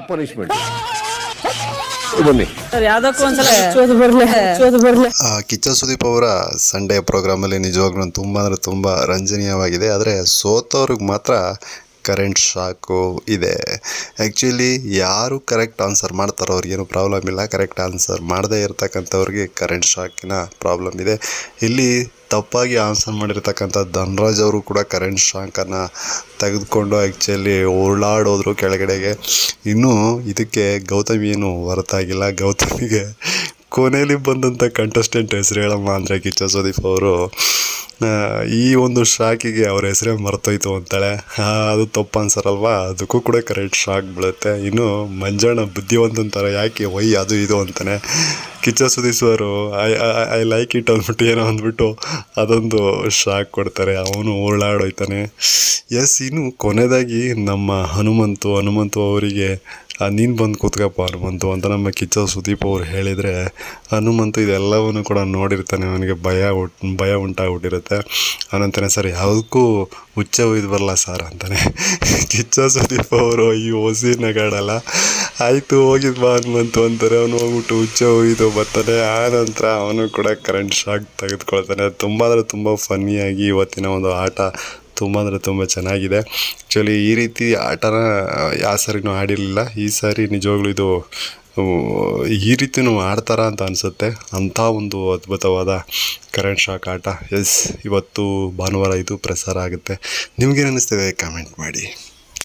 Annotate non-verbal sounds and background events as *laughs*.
Punishment ಬನ್ನಿ. ಕಿಚ್ಚ ಸುದೀಪ್ ಅವರ Sunday ಪ್ರೋಗ್ರಾಮಲ್ಲಿ ನಿಜವಾಗ್ಲೂ ತುಂಬ ಅಂದ್ರೆ ತುಂಬ ರಂಜನೀಯವಾಗಿದೆ. ಆದರೆ ಸೋತವ್ರಿಗೆ ಮಾತ್ರ ಕರೆಂಟ್ ಶಾಕು ಇದೆ. ಆ್ಯಕ್ಚುಲಿ ಯಾರು ಕರೆಕ್ಟ್ ಆನ್ಸರ್ ಮಾಡ್ತಾರೋ ಅವ್ರಿಗೇನು ಪ್ರಾಬ್ಲಮ್ ಇಲ್ಲ. ಕರೆಕ್ಟ್ ಆನ್ಸರ್ ಮಾಡದೇ ಇರತಕ್ಕಂಥವ್ರಿಗೆ ಕರೆಂಟ್ ಶಾಕಿನ ಪ್ರಾಬ್ಲಮ್ ಇದೆ. ಇಲ್ಲಿ ತಪ್ಪಾಗಿ ಆನ್ಸರ್ ಮಾಡಿರ್ತಕ್ಕಂಥ ಧನರಾಜ್ ಅವರು ಕೂಡ ಕರೆಂಟ್ ಶಾಂಕನ್ನು ತೆಗೆದುಕೊಂಡು ಆ್ಯಕ್ಚುಲಿ ಓಡಾಡೋದ್ರು ಕೆಳಗಡೆಗೆ. ಇನ್ನೂ ಇದಕ್ಕೆ ಗೌತಮಿ ಏನು ಹೊರತಾಗಿಲ್ಲ. ಗೌತಮಿಗೆ ಕೊನೆಯಲ್ಲಿ ಬಂದಂಥ ಕಂಟೆಸ್ಟೆಂಟ್ ಹೆಸರು ಹೇಳಮ್ಮ ಅಂದರೆ ಕಿಚ್ಚ ಸುದೀಪ್ ಅವರು. ಈ ಒಂದು ಶಾಕಿಗೆ ಅವ್ರ ಹೆಸರೇ ಮರ್ತೋಯ್ತು ಅಂತಾಳೆ. ಅದು ತಪ್ಪು ಅನ್ಸರಲ್ವಾ? ಅದಕ್ಕೂ ಕೂಡ ಕರೆಕ್ಟ್ ಶಾಕ್ ಬೀಳುತ್ತೆ. ಇನ್ನು ಮಂಜಣ್ಣ ಬುದ್ಧಿವಂತ ಅಂತಾರೆ ಯಾಕೆ, ವೈ, ಅದು ಇದು ಅಂತಾನೆ. ಕಿಚ್ಚ ಸುದೀಶ್ವರು ಐ ಐ ಲೈಕ್ ಇಟ್ ಅಂದ್ಬಿಟ್ಟು ಏನೋ ಅಂದ್ಬಿಟ್ಟು ಅದೊಂದು ಶಾಕ್ ಕೊಡ್ತಾರೆ. ಅವನು ಓಡಾಡೋಯ್ತಾನೆ ಎಸ್ ಇನ್ನು ಕೊನೆಯದಾಗಿ ನಮ್ಮ ಹನುಮಂತು ಹನುಮಂತು ಅವರಿಗೆ ನೀನು ಬಂದು ಕೂತ್ಕಪ್ಪ ಹನುಮಂತು ಅಂತ ನಮ್ಮ ಕಿಚ್ಚ ಸುದೀಪ್ ಅವ್ರು ಹೇಳಿದರೆ, ಹನುಮಂತು ಇದೆಲ್ಲವನ್ನು ಕೂಡ ನೋಡಿರ್ತಾನೆ. ಅವನಿಗೆ ಭಯ ಭಯ ಉಂಟಾಗ್ಬಿಟ್ಟಿರುತ್ತೆ. ಅವನಂತಾನೆ ಸರ್ ಯಾವುದಕ್ಕೂ ಹುಚ್ಚ ಒಯ್ದು ಬರಲ್ಲ ಸರ್ ಅಂತಾನೆ. *laughs* ಕಿಚ್ಚ ಸುದೀಪ್ ಅವರು ಈ ಹೊಸಿ ನಗಾಡಲ್ಲ. ಆಯಿತು, ಹೋಗಿದ್ ಬಾ ಬಂತು ಅಂತಾರೆ. ಅವನು ಹೋಗ್ಬಿಟ್ಟು ಹುಚ್ಚ ಹೋಗಿದ್ದು ಬರ್ತಾನೆ ಆ ನಂತರ ಅವನು ಕೂಡ ಕರೆಂಟ್ ಶಾಕ್ ತೆಗೆದುಕೊಳ್ತಾನೆ. ತುಂಬ ಅಂದರೆ ತುಂಬ ಫನ್ನಿಯಾಗಿ ಇವತ್ತಿನ ಒಂದು ಆಟ ತುಂಬ ಅಂದರೆ ತುಂಬ ಚೆನ್ನಾಗಿದೆ. ಆ್ಯಕ್ಚುಲಿ ಈ ರೀತಿ ಆಟನ ಯಾವ ಸಾರಿನೂ ಆಡಿರಲಿಲ್ಲ. ಈ ಸಾರಿ ನಿಜವಾಗ್ಲೂ ಇದು ಈ ರೀತಿನೂ ಆಡ್ತಾರ ಅಂತ ಅನಿಸುತ್ತೆ. ಅಂಥ ಒಂದು ಅದ್ಭುತವಾದ ಕರೆಂಟ್ ಶಾಕ್ ಆಟ. ಎಸ್ ಇವತ್ತು ಭಾನುವಾರ ಇದು ಪ್ರಸಾರ ಆಗುತ್ತೆ. ನಿಮಗೇನು ಅನ್ನಿಸ್ತದೆ ಕಮೆಂಟ್ ಮಾಡಿ.